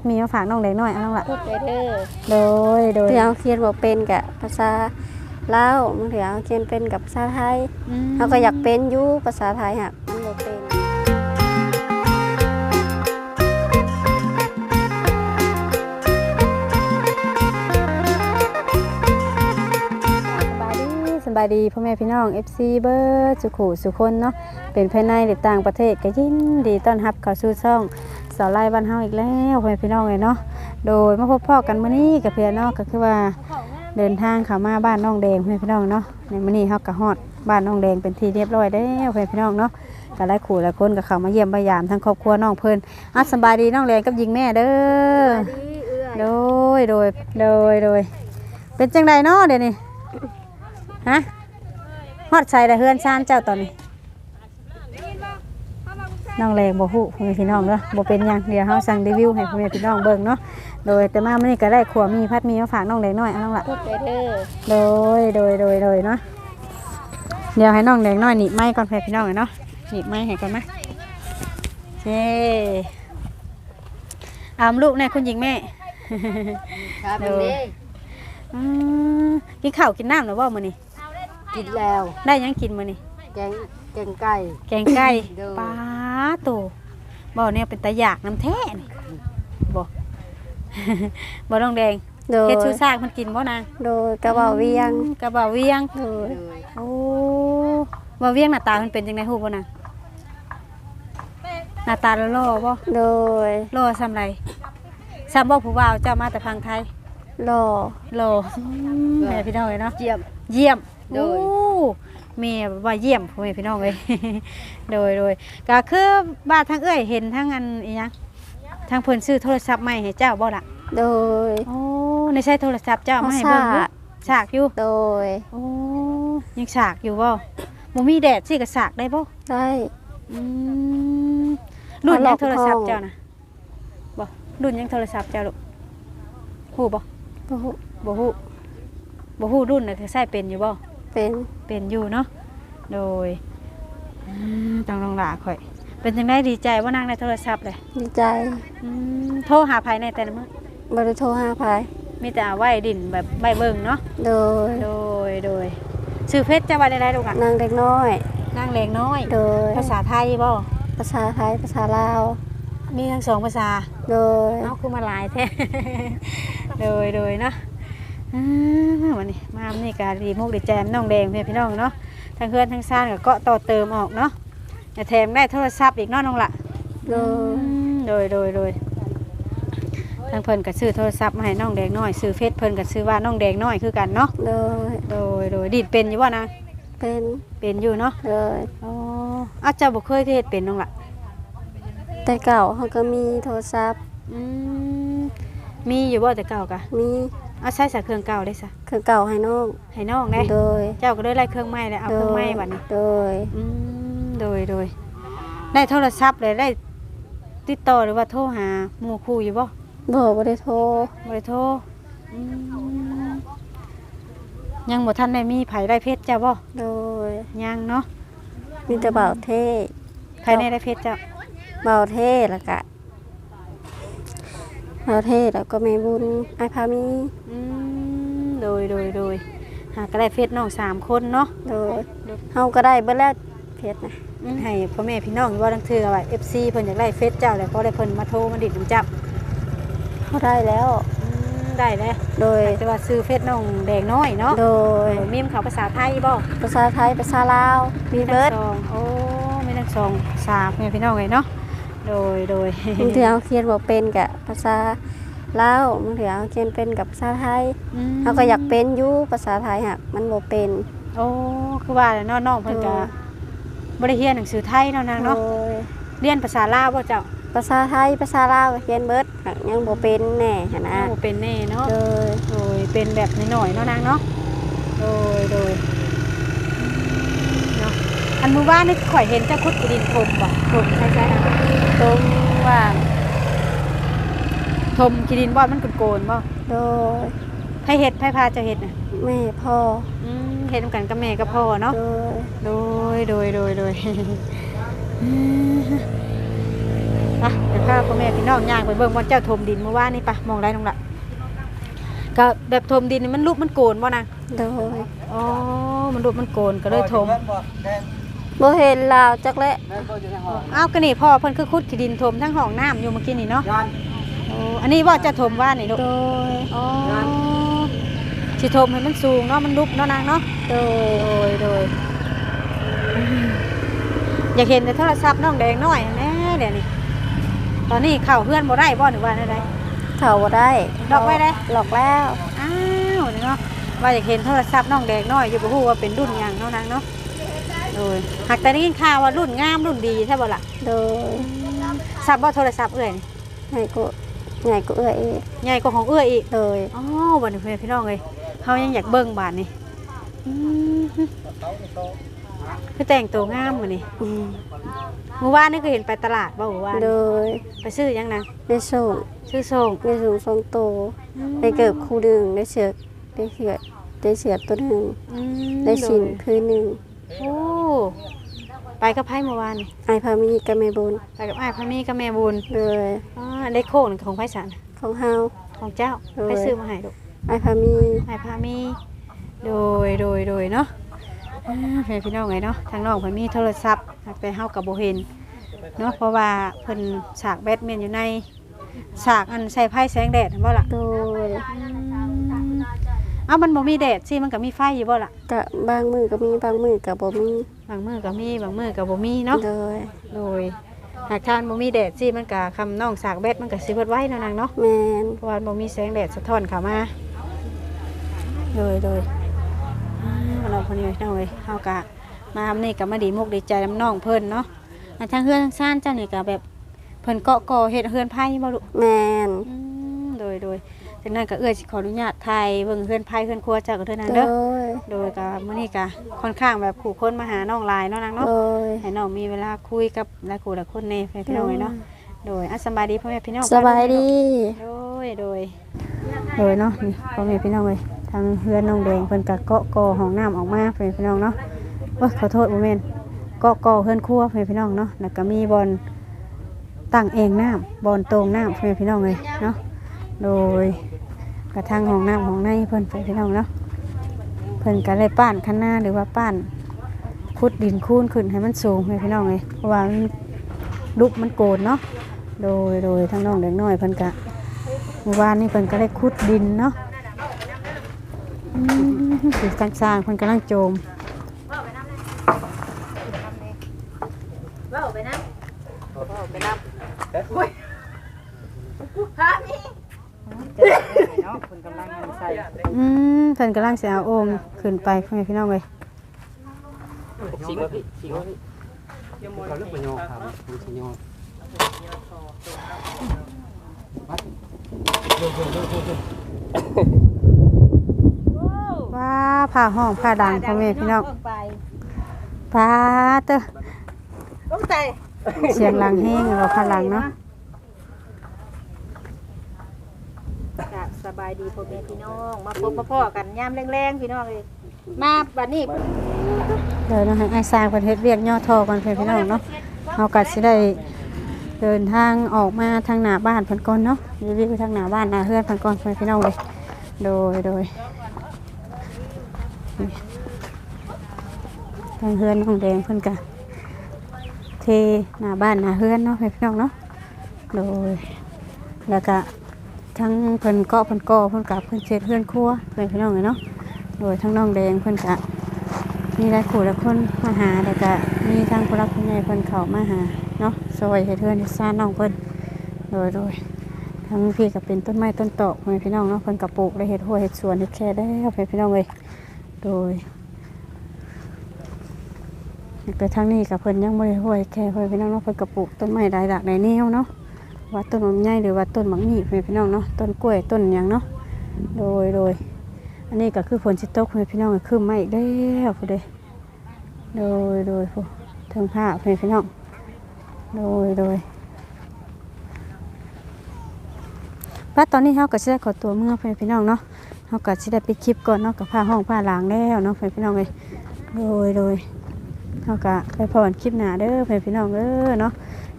พัดมีมาฝากน้องเด็กน้อยเอาน้องละพูดไปเด้อโดยโดยเดี๋ยวเขียนบ่เป็นกับภาษาลาวบางเถื่อเขียนเป็นกับภาษาไทยมเขาก็อยากเป็นอยู่ภาษาไทยหักมันบ่เป็นสบายดีสบายดีพ่อแม่พี่น้อง FC เบิร์ดสุขุสุคนเนาะเป็นภายในหรือต่างประเทศก็ยินดีต้อนรับเข้าสู่ช่อง สาวไล่บ้านเฮาอีกแล้วพ่อแม่พี่น้องเลยเนาะโดยมาพบพ่อกันมื้อนี้กับเพื่อนเนาะก็คือว่าเดินทางเข้ามาบ้านน้องแดงพ่อแม่พี่น้องเนาะในมื้อนี้เฮาก็ฮอดบ้านน้องแดงเป็นที่เรียบร้อยแล้วพ่อแม่พี่น้องเนาะก็หลายขู่หลายคนก็เข้ามาเยี่ยมมายามทั้งครอบครัวน้องเพิ่นอะสบายดีน้องแดงกับหญิงแม่เด้อโดยโดยโดยโดยเป็นจังไดเนาะเดี๋ยวนี้ฮะฮอดใส่แต่เฮือนชานเจ้าตอนนี้ น้องแรงบ่ฮู้พ่อแม่พี่น้องเด้อบ่เป็นหยังเดี๋ยวเฮาสั่งรีวิวให้พ่อแม่พี่น้องเบิ่งเนาะโดยแต่มามื้อนี้ก็ได้ขัวมีพัดมีมาฝากน้องแดงน้อยเอาน้องละพูดไปเด้อโดยโดยโดยโดยเนาะเดี๋ยวให้น้องแดงน้อยหนีบไม้ก่อนพ่อแม่พี่น้องเนาะหนีบไม้ให้ก่อนนะเจ้อามลูกเนี่ยคุณหญิงแม่ครับเด้อเด้อืมกินข้าวกินน้ำหรือว่ามื้อนี้กินแล้ว ได้หยังกินมื้อนี้แกงแกงไก่แกงไก่เด้อปลา ตูบ่เนี่ยเป็นตะอยากน้ำแท้นี่บ่บ่ต้องแดงโดยเฮ็ดชูซากมันกินบ่นางโดยกระเป๋าเวียงกระบ่าเวียงโดยเลยโอ้บ่าเวียงหน้าตามันเป็นจังไดฮู้บ่นางหน้าตาหล่อๆบ่โดยหล่อซำไรซ้ำบ่ผู้บ่าวเจ้ามาแต่พังไทยหล่อหล่อแม่พี่น้องเอ้ยเนาะเจียมเยี่ยมโดยโอ้ แม่ว่าเยี่ยมพ่อแม่พี่น้องเลย โดยโดยก็คือบ้านทางเอ้ยเห็นทางอันอีหยังทางเพิ่นซื้อโทรศัพท์ใหม่ให้เจ้าบ่ล่ะโดย โอ้ในใช้โทรศัพท์เจ้ามาให้เบิ่งเอาดูฉาก ฉากอยู่โดย โอ้ยังฉากอยู่บ่บ่มีแดดสิก็ฉากได้บ่ได้ อืมรุ่นเอาหลยัองกโทรศัพท์ห้องเจ้านะบ่รุ่นยังโทรศัพท์เจ้าลูกฮู้บ่บ่ฮู้บ่ฮู้บ่ฮู้รุ่นน่ะคือใช้เป็นอยู่บ่ เป็นเป็นอยู่เนาะโดยอืมต้องลองหลาข่อย เป็นจังได้ดีใจว่านั่งในโทรศัพท์เลยดีใจอืมโทรหาภายในแต่ละมื้อบ่ได้โทรหาไผมีแต่เอาไว้ดินแบบใบเบิ่งเนาะโดยโดยโดยชื่อเพชรจะว่าได้ไรลูกอะนางเด็กน้อยนางเลงน้อย โดยภาษาไทยบ่ภาษาไทยภาษาลาวมีทั้งสองภาษา โดยเอาคือมาหลายแท้ โดยโดยเนาะ อืมวันนี้มาวันนี้ก็ดีมุกดีแจมน้องแดงเพื่อนพี่น้องเนาะทั้งเพื่อนทั้งซ่านก็เกาะต่อเติมออกเนาะแต่แถมได้โทรศัพท์อีกเนาะน้องละโดยโดยโดยโดยทางเพิ่นก็ซื้อโทรศัพท์มาให้น้องแดงน้อยซื้อเฟซเพิ่นก็ซื้อว่าน้องแดงน้อยคือกันเนาะโดยโดยโดยดีดเป็นอยู่บ่นะเป็นเป็นอยู่เนาะโดยอ๋ออาจจะบ่เคยเฮ็ดเป็นน้องละแต่เก่าเขาก็มีโทรศัพท์อืมมีอยู่บ่แต่เก่ากะมี เอาใช้สักเครื่องเก่าได้ซะเครื่องเก่าให้น้องให้น้องได้โดยเจ้าก็ได้ไล่เครื่องใหม่แล้วเอาเครื่องใหม่บัดนี้โดยอืมโดยโดยได้โทรศัพท์เลยได้ ติดต่อหรือว่าโทรหาหมู่คู่อยู่บ่บอกว่าได้โทรบ่ได้โทรอืมยังบ่ทันได้มีไผได้เพชรจ้าบ่โดยยังเนาะมีแต่เบาเท่ไผได้ได้เพชรจ้าเบาเท่แล้วก็ เบาเท่แล้วก็แม่บุญไอายพามีอืมโดยโดยโดยหาก็ได้เพชรน้องสามคนเนาะ โดยเฮาก็ได้เบิดแล้วเพชรนะอืมให้พ่อแม่พี่น้องอยู่ว่าดังเทื่อว่า FC เพิ่นอยากได้เฟซเจ้าแล้วก็ได้เพิ่นมาโทรมาดิดน้ำจับเขาได้แล้ว อืมได้แล้วโดย แต่ว่าซื้อเฟซน้องแดงน้อยเนาะโดย โดยมีมเขาภาษาไทยบ่ภาษาไทยภาษาลาวมีเบิดทั้งสองโอ้ไม่ทั้งสองสามแม่พี่น้องเลยเนาะ โดยโดยบางทีเอาเขียนบ่เป็นกับภาษาลาวบางทีเอาเขียนเป็นกับภาษาไทยมเขาก็อยากเป็นอยู่ภาษาไทยหักมันบ่เป็น โอ้คือว่าแล้วเนาะน้องเพิ่นก็โดยบ่ได้เรียนหนังสือไทยเนาะนางเนาะโดยเรียนภาษาลาวบ่เจ้าภาษาไทยภาษาลาวก็เขียนเบิดหักยังบ่เป็นแน่หันนะโอ้เป็นแน่เนาะโดยโดยเป็นแบบน้อยๆเนาะนางเนาะโดยโดยเนาะ อันเมื่อวานนี่ข่อยเห็นเจ้าคุดกระดินทมบ่ทมใช่ใช่นะตรงว่างทมกีดินบ่มันโกนๆบ่โดยไผเฮ็ดไผพาเจ้าเฮ็ดน่ะแม่พ่ออืมเฮ็ดนำกันกับแม่กับพ่อเนาะ โดยโดยโดยโดยโดยไปเดี๋ยวข้าพ่อแม่พี่น้องย่างไปเบิ่งวันเจ้าถมดินเมื่อวานนี่ปะมองได้ตรงละก็แบบถมดินนี่มันรูปมันโกนบ่นางโดย อ๋อ มันรูปมันโกนก็เลยถม บ่เห็นลาวจักและอ้าวก็นี่พ่อเพิ่นคือขุดขี้ดินถมทั้งห้องน้ำอยู่เมื่อกี้นี่เนาะโอ้อันนี้ว่าจะถมว่านี่ลูกโดยอ๋อสิถมให้มันสูงเนาะมันรูปเนาะนางเนาะโดยโดยโดยอืมอยากเห็นในโทรศัพท์น้องแดงน้อยแน่เดี๋ยวนี้ตอนนี้เข้าเพื่อนบ่ได้บ่หรือว่าอะไรเข้าบ่ได้ดอกไว้ได้หลอกแล้วอ้าวนี่เนาะว่าอยากเห็นโทรศัพท์น้องแดงน้อยอยู่บ่ฮู้ว่าเป็นรุ่นหยังเนาะนางเนาะโดยหากแต่ได้ยินข่าวว่ารุ่นงามรุ่นดีใช่บ่ล่ะโดยทราบบ่โทรศัพท์เอื้อยนี่ใหญ่กูใหญ่กูเอื้ออีกใหญ่กว่าของเอื้อยอีกโดยอ๋อบัดนี้เพื่อนพี่น้องเอ้ยเฮายังอยากเบิ่งบาดนี่อืมคือแต่งตัวงามมื้อนี้อืมเมื่อวานนี่ก็เห็นไปตลาดบ่เมื่อวานโดยไปซื้อหยังนางได้ส่งซื้อส่งได้ส่งสองโตวได้เกิบคู่หนึ่งได้เสือกได้เสือกได้เสือกตัวหนึ่งอืมได้ชิ้นโดยพื้นหนึ่งโอ้ ไปกับไผเมื่อวานนี่ไอพามีกับแม่บุญไปกับอ้ายพามีกับแม่บุญโดยอ๋อได้โค้งนี่ของไผสันของเฮา ของเจ้าโดยไปซื้อมาให้ลูก ไอพามีอ้ายพามีโดยโดยโดยเนาะอ่าเพื่อนพี่น้องไงเนาะทางน้องเพิ่นมีโทรศัพท์ไปเฮากับบ่เห็นเนาะเพราะว่าเพิ่นฉากแบดมินอยู่ในฉากอันใส่ไพ่แสงแดดเห็นบ่ล่ะโดยเอ้ามันบ่มีแดดสิมันก็มีไฟอยู่บ่ล่ะกะบางมือก็มีบางมือก็บ่มี บางมื้อก็มีบางมื้อก็บ่มีเนาะโดยโดยหากทานบ่มีแดดสิมันก็คำน้องสากแบดมันก็สิเบิดไว้เนาะนางเนาะแมนเพราะว่าบ่มีแสงแดดสะท้อนเข้ามาโดยโดยอ่าเราคนนี้น้องเอ้ยเฮาก็มาทำนี่ก็มาดีมุกดีใจน้ำน้องเพิ่นเนาะอันทางเฮือนทางซ่านเจ้านี่ก็แบบเพิ่นเกาะก่อเฮ็ดเฮือนไผ่บ่ลูกแมนอืม โดยโดยจากนั้นก็เอื้อยสิขออนุญาตถ่ายเบิ่งเฮือนไผ่เฮือนครัวเจ้าก็เท่านั้นโดเด้อ ยโดยก็มื้อนี้ก็ค่อนข้างแบบผู้คนมาหาน้องหลายเนาะนางเนาะ โดย ให้น้องมีเวลาคุยกับหลายคู่หลายคนในพี่น้องเลยเนาะ โดยอะสำบายดีพ่อแม่พี่น้อง สบายดี โดย โดย โดยเนาะนี่พ่อแม่พี่น้องเลยทางเฮือนน้องแดงเพิ่นกะเกาะกอห้องน้ำออกมาพ่อแม่พี่น้องเนาะโอ้ยขอโทษบ่แม่นเกาะกอเฮือนครัวพ่อแม่พี่น้องเนาะแล้วก็มีบอลตั้งเองน้ำบอลตรงน้ำพ่อแม่พี่น้องเลยเนาะ โดยกระทั่งห้องน้ำของในเพิ่นพ่อแม่พี่น้องเนาะเพิ่นก็เลยป้านคันหน้าหรือว่าป้านขุดดินคูนขึ้นให้มันสูงพ่อแม่พี่น้องเลยเพราะว่ามันลุกมันโกนเนาะโดยโดยทั้งน้องเด็กน้อยเพิ่นกะเมื่อวานนี่เพิ่นก็ได้ขุดดินเนาะอืมสิกางสร้างเพิ่นกำลังโจม อืมเพิ่นกำลังสิเอาโอมขึ้นไปพ่อแม่พี่น้องเลย Xin quá พี่ xin quá พี่เขาเลือกประโยคครับคุณสิโยว้าผ้าห้องผ้าดังพ่อแม่พี่น้องป้าเตอเสียงหลังแห้งเราผ้าหลังเนาะ จ้ะส บายดีพ่อแม่พี่น้อง มาพบมาพ่อกันยามแรงๆพี่น้องเลยมาบัดนี้เดี๋ยวนะให้ไอ้สร้างประเทศเรียกย่อทอกันเพื่อนพี่น้องเนาะเอากัดสิได้เดินทางออกมาทางหน้าบ้านพิ่นก่อนเนาะรีบไปทางหน้าบ้านหน้าเฮือนพิ่นก่อนเพื่อนพี่น้องเลยโดยโดยทางเฮือนของแดงเพิ่อนกะเทหน้าบ้านหน้าเฮือนเนาะเพื่อนพี่น้องเนาะโดยแล้วก็ ทั้งเพิ่นเกาะเพิ่นก่อเพิ่นกับเพิ่นเช็ดเฮือนครัวเพื่อนพี่น้องเลยเนาะโดยทั้งน้องแดงเพิ่นกะมีหลายขู่หลายคนมาหาแต่ก็มีทางผู้รักผู้ใหญ่เพิ่นเขามาหาเนาะซอยให้เพื่อนซ่านน้องเพิ่นโดยโดยทั้งพี่ก็เป็นต้นไม้ต้นตอกพ่อแม่พี่น้องเนาะเพิ่นก็ปลูกได้เฮ็ดหัวเฮ็ดสวนเฮ็ดแค่ได้วพ่อแม่พี่น้องเลยโดยแต่ทางนี้กับเพิ่นยังบ่ได้หัวแค่พ่อแม่พี่น้องเนาะเพิ่นก็ปลูกต้นไม้หลายหลากหลายแนวเนาะ ว่าต้นลำไยหรือว่าต้นหมักหนีพ่อแม่พี่น้องเนาะต้นกล้วยต้นยังเนาะโดยโดยอันนี้ก็คือฝนสิตกพี่น้องก็คือไมาอีกแล้เด้โดยโดยผู้ทางผ้าเพื่อนพี่น้องโดยโดยป้าตอนนี้เขาก็จะได้ขอตัวเมื่อเพื่อนพี่น้องเนาะเขาก็จะได้ไปคลิปก่อนเนาะกับผ้าห้องผ้าหลังแล้วเนาะเพื่อนพี่น้องเลยโดยโดยเขาก็ไปพอนคลิปหนาเด้อเพื่อนพี่น้องเด้อเนาะ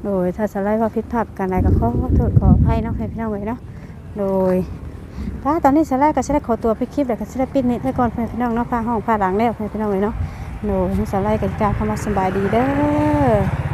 โดยถ้าสไลด์ว่าผิดพลาดกันอะไรก็ขอโทษขออภัยเนาะให้พี่น้องเลยเนาะโดยถ้าตอนนี้สไลด์ก็จะได้ขอตัวไปคลิปแล้วก็จะได้ปิดนิดแล้วก่อนให้พี่น้องเนาะพาห้องพาหลังแล้วให้พี่น้องเลยเนาะโดยสไลด์กันกล่าวคำว่าสบายดีเด้อ